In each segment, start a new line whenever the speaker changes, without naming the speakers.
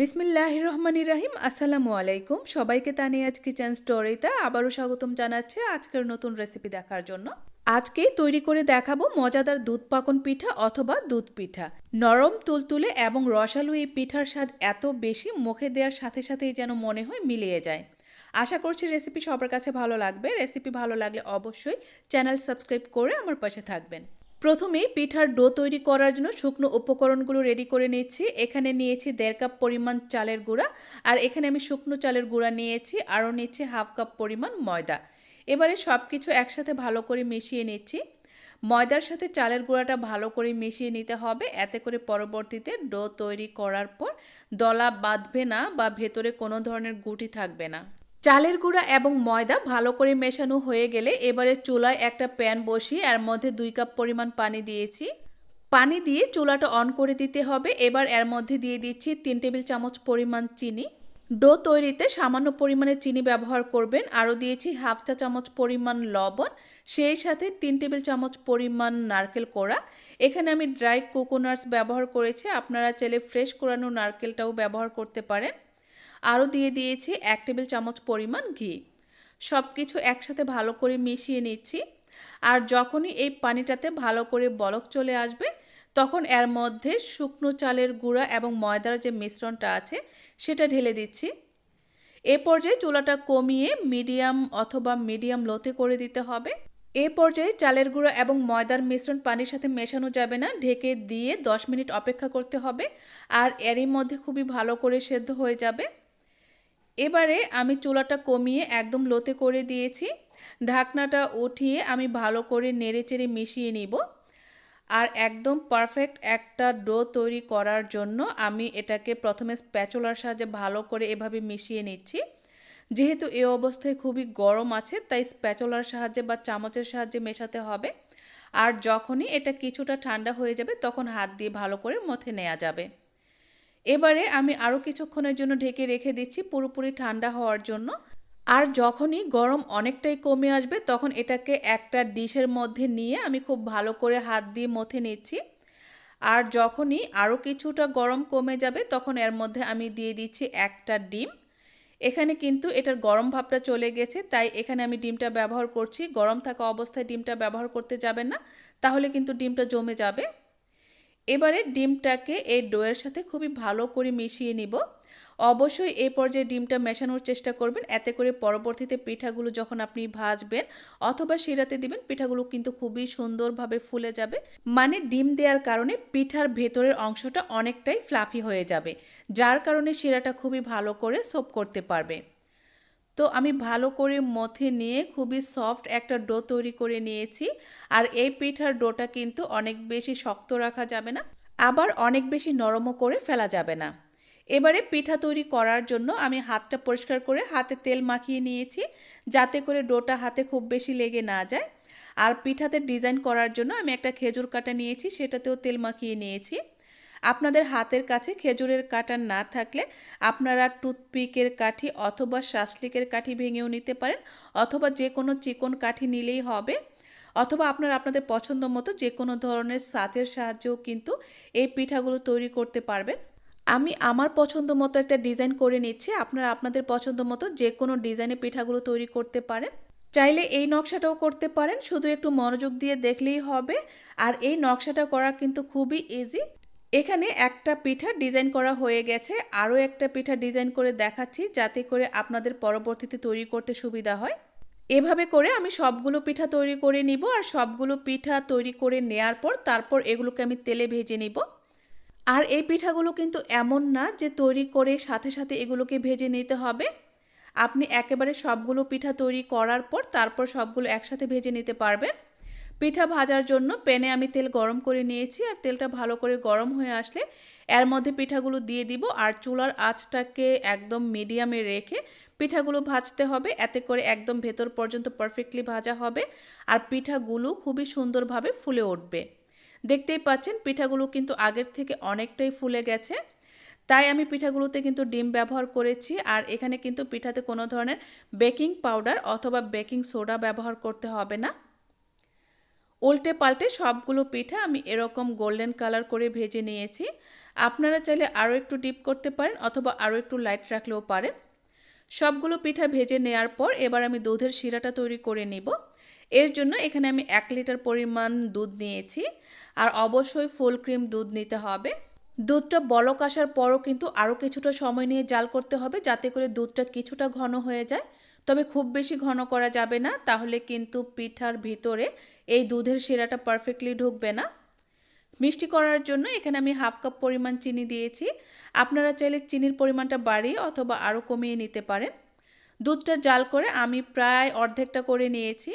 বিসমিল্লাহ রহমান রাহিম আসসালামু আলাইকুম। সবাইকে তানিয়াজ কিচেন স্টোরিতে আবারও স্বাগতম জানাচ্ছে আজকের নতুন রেসিপি দেখার জন্য। আজকেই তৈরি করে দেখাবো মজাদার দুধ পাকন পিঠা অথবা দুধ পিঠা। নরম, তুলতুলে এবং রসালো এই পিঠার স্বাদ এত বেশি মুখে দেওয়ার সাথে সাথেই যেন মনে হয় মিলিয়ে যায়। আশা করছি রেসিপি সবার কাছে ভালো লাগবে। রেসিপি ভালো লাগলে অবশ্যই চ্যানেল সাবস্ক্রাইব করে আমার পাশে থাকবেন। প্রথমেই পিঠার ডো তৈরি করার জন্য শুকনো উপকরণগুলো রেডি করে নিচ্ছি এখানে নিয়েছি দেড় কাপ পরিমাণ চালের গুঁড়া আর এখানে আমি শুকনো চালের গুঁড়া নিয়েছি আরও নিচ্ছি হাফ কাপ পরিমাণ ময়দা। এবারে সব কিছু একসাথে ভালো করে মিশিয়ে নিচ্ছি। ময়দার সাথে চালের গুঁড়াটা ভালো করে মিশিয়ে নিতে হবে। এতে করে পরবর্তীতে ডো তৈরি করার পর দলা বাঁধবে না বা ভেতরে কোনো ধরনের গুটি থাকবে না। চালের গুঁড়া এবং ময়দা ভালো করে মেশানো হয়ে গেলে এবারে চুলায় একটা প্যান বসিয়ে এর মধ্যে দুই কাপ পরিমাণ পানি দিয়েছি। পানি দিয়ে চুলাটা অন করে দিতে হবে। এবার এর মধ্যে দিয়ে দিচ্ছি তিন টেবিল চামচ পরিমাণ চিনি। ডো তৈরিতে সামান্য পরিমাণে চিনি ব্যবহার করবেন। আরও দিয়েছি হাফ চা চামচ পরিমাণ লবণ, সেই সাথে তিন টেবিল চামচ পরিমাণ নারকেল কোড়া। এখানে আমি ড্রাই কোকোনাটস ব্যবহার করেছি। আপনারা চাইলে ফ্রেশ কোরানো নারকেলটাও ব্যবহার করতে পারেন। আরও দিয়ে দিয়েছি এক টেবিল চামচ পরিমাণ ঘি। সব কিছু একসাথে ভালো করে মিশিয়ে নিচ্ছি। আর যখনই এই পানিটাতে ভালো করে বলক চলে আসবে, তখন এর মধ্যে শুকনো চালের গুঁড়া এবং ময়দার যে মিশ্রণটা আছে, সেটা ঢেলে দিচ্ছি। এ পর্যায়ে চুলাটা কমিয়ে মিডিয়াম অথবা মিডিয়াম লোতে করে দিতে হবে। এ পর্যায়ে চালের গুঁড়া এবং ময়দার মিশ্রণ পানির সাথে মেশানো যাবে না, ঢেকে দিয়ে 10 মিনিট অপেক্ষা করতে হবে। আর এরই মধ্যে খুবই ভালো করে সেদ্ধ হয়ে যাবে। এবারে আমি চুলাটা কমিয়ে একদম লোতে করে দিয়েছি। ঢাকনাটা উঠিয়ে আমি ভালো করে নেড়ে চেড়ে মিশিয়ে নিব। আর একদম পারফেক্ট একটা ডো তৈরি করার জন্য আমি এটাকে প্রথমে স্প্যাচুলার সাহায্যে ভালো করে এভাবে মিশিয়ে নিচ্ছি। যেহেতু এ অবস্থায় খুবই গরম আছে, তাই স্প্যাচুলার সাহায্যে বা চামচের সাহায্যে মেশাতে হবে। আর যখনই এটা কিছুটা ঠান্ডা হয়ে যাবে, তখন হাত দিয়ে ভালো করে মথে নেওয়া যাবে। এবারে আমি আরও কিছুক্ষণের জন্য ঢেকে রেখে দিচ্ছি পুরোপুরি ঠান্ডা হওয়ার জন্য। আর যখনই গরম অনেকটাই কমে আসবে, তখন এটাকে একটা ডিশের মধ্যে নিয়ে আমি খুব ভালো করে হাত দিয়ে মথে নিচ্ছি। আর যখনই আরও কিছুটা গরম কমে যাবে, তখন এর মধ্যে আমি দিয়ে দিচ্ছি একটা ডিম। এখানে কিন্তু এটার গরম ভাবটা চলে গেছে, তাই এখানে আমি ডিমটা ব্যবহার করছি। গরম থাকা অবস্থায় ডিমটা ব্যবহার করতে যাবেন না, তাহলে কিন্তু ডিমটা জমে যাবে। এবারে ডিমটাকে এই ডোয়ের সাথে খুবই ভালো করে মিশিয়ে নিব। অবশ্যই এই পর্যায়ে ডিমটা মেশানোর চেষ্টা করবেন। এতে করে পরবর্তীতে পিঠাগুলো যখন আপনি ভাজবেন অথবা শিরাতে দিবেন, পিঠাগুলো কিন্তু খুবই সুন্দরভাবে ফুলে যাবে। মানে ডিম দেওয়ার কারণে পিঠার ভেতরের অংশটা অনেকটাই ফ্লাফি হয়ে যাবে, যার কারণে শিরাটা খুবই ভালো করে সোপ করতে পারবে। তো আমি ভালো করে মথে নিয়ে খুবই সফট একটা ডো তৈরি করে নিয়েছি। আর এই পিঠার ডোটা কিন্তু অনেক বেশি শক্ত রাখা যাবে না, আবার অনেক বেশি নরমও করে ফেলা যাবে না। এবারে পিঠা তৈরি করার জন্য আমি হাতটা পরিষ্কার করে হাতে তেল মাখিয়ে নিয়েছি, যাতে করে ডোটা হাতে খুব বেশি লেগে না যায়। আর পিঠাতে ডিজাইন করার জন্য আমি একটা খেজুর কাটা নিয়েছি, সেটাতেও তেল মাখিয়ে নিয়েছি। আপনাদের হাতের কাছে খেজুরের কাটা না থাকলে আপনারা টুথপিকের কাঠি অথবা শাসলিকের কাঠি ভেঙেও নিতে পারেন অথবা যে কোনো চিকন কাঠি নিলেই হবে। অথবা আপনারা, আপনাদের পছন্দ মতো যে কোনো ধরনের সাচের সাহায্যেও কিন্তু এই পিঠাগুলো তৈরি করতে পারবেন। আমি আমার পছন্দ মতো একটা ডিজাইন করে নিচ্ছি। আপনারা আপনাদের পছন্দ মতো যে কোনো ডিজাইনে পিঠাগুলো তৈরি করতে পারেন। চাইলে এই নকশাটাও করতে পারেন। শুধু একটু মনোযোগ দিয়ে দেখলেই হবে। আর এই নকশাটা করা কিন্তু খুবই ইজি এখানে একটা পিঠা ডিজাইন করা হয়ে গেছে। আরও একটা পিঠা ডিজাইন করে দেখাচ্ছি যাতে করে আপনাদের পরবর্তীতে তৈরি করতে সুবিধা হয়। এভাবে করে আমি সবগুলো পিঠা তৈরি করে নিব আর সবগুলো পিঠা তৈরি করে নেয়ার পর তারপর এগুলোকে আমি তেলে ভেজে নিব। আর এই পিঠাগুলো কিন্তু এমন না যে তৈরি করে সাথে সাথে এগুলোকে ভেজে নিতে হবে। আপনি একেবারে সবগুলো পিঠা তৈরি করার পর তারপর সবগুলো একসাথে ভেজে নিতে পারবেন। পিঠা ভাজার জন্য প্যানে আমি তেল গরম করে নিয়েছি আর তেলটা ভালো করে গরম হয়ে আসলে এর মধ্যে পিঠাগুলো দিয়ে দিব আর চুলার আঁচটাকে একদম মিডিয়ামে রেখে পিঠাগুলো ভাজতে হবে। এতে করে একদম ভেতর পর্যন্ত পারফেক্টলি ভাজা হবে আর পিঠাগুলো খুবই সুন্দরভাবে ফুলে উঠবে। দেখতেই পাচ্ছেন পিঠাগুলো কিন্তু আগের থেকে অনেকটাই ফুলে গেছে। তাই আমি পিঠাগুলোতে কিন্তু ডিম ব্যবহার করেছি আর এখানে কিন্তু পিঠাতে কোনো ধরনের বেকিং পাউডার অথবা বেকিং সোডা ব্যবহার করতে হবে না। উল্টে পাল্টে সবগুলো পিঠা আমি এরকম গোল্ডেন কালার করে ভেজে নিয়েছি। আপনারা চাইলে আরও একটু ডিপ করতে পারেন অথবা আরও একটু লাইট রাখলেও পারেন। সবগুলো পিঠা ভেজে নেয়ার পর এবার আমি দুধের শিরাটা তৈরি করে নিব। এর জন্য এখানে আমি এক লিটার পরিমাণ দুধ নিয়েছি। আর অবশ্যই ফুল ক্রিম দুধ নিতে হবে। দুধটা বলক আসার পরও কিন্তু আরও কিছুটা সময় নিয়ে জাল করতে হবে যাতে করে দুধটা কিছুটা ঘন হয়ে যায়। তবে খুব বেশি ঘন করা যাবে না, তাহলে কিন্তু পিঠার ভিতরে এই দুধের শিরাটা পারফেক্টলি ঢুকবে না। মিষ্টি করার জন্য এখানে আমি হাফ কাপ পরিমাণ চিনি দিয়েছি। আপনারা চাইলে চিনির পরিমাণটা বাড়িয়ে অথবা আরও কমিয়ে নিতে পারেন। দুধটা জাল করে আমি প্রায় অর্ধেকটা করে নিয়েছি।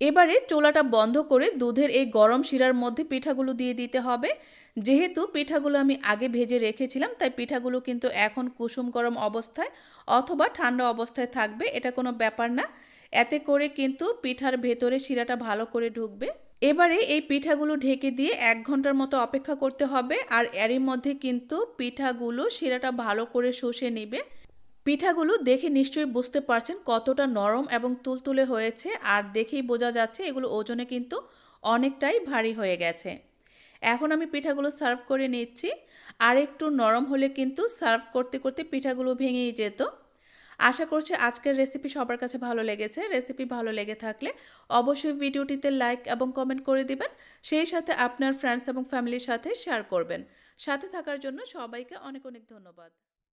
এবারে চোলাটা বন্ধ করে দুধের এই গরম শিরার মধ্যে পিঠাগুলো দিয়ে দিতে হবে। যেহেতু পিঠাগুলো আমি আগে ভেজে রেখেছিলাম, তাই পিঠাগুলো কিন্তু এখন কুসুম গরম অবস্থায় অথবা ঠান্ডা অবস্থায় থাকবে, এটা কোনো ব্যাপার না। এতে করে কিন্তু পিঠার ভেতরে শিরাটা ভালো করে ঢুকবে। এবারে এই পিঠাগুলো ঢেকে দিয়ে এক ঘণ্টার মতো অপেক্ষা করতে হবে, আর এরই মধ্যে কিন্তু পিঠাগুলো শিরাটা ভালো করে শুষে নিবে। পিঠাগুলো দেখে নিশ্চয়ই বুঝতে পারছেন কতটা নরম এবং তুলতুলে হয়েছে, আর দেখেই বোঝা যাচ্ছে এগুলো ওজনে কিন্তু অনেকটাই ভারী হয়ে গেছে। এখন আমি পিঠাগুলো সার্ভ করে নিচ্ছি। আর একটু নরম হলে কিন্তু সার্ভ করতে করতে পিঠাগুলো ভেঙেই যেত। আশা করছি আজকের রেসিপি সবার কাছে ভালো লেগেছে। রেসিপি ভালো লেগে থাকলে অবশ্যই ভিডিওটিতে লাইক এবং কমেন্ট করে দিবেন। সেই সাথে আপনার ফ্রেন্ডস এবং ফ্যামিলির সাথে শেয়ার করবেন। সাথে থাকার জন্য সবাইকে অনেক অনেক ধন্যবাদ।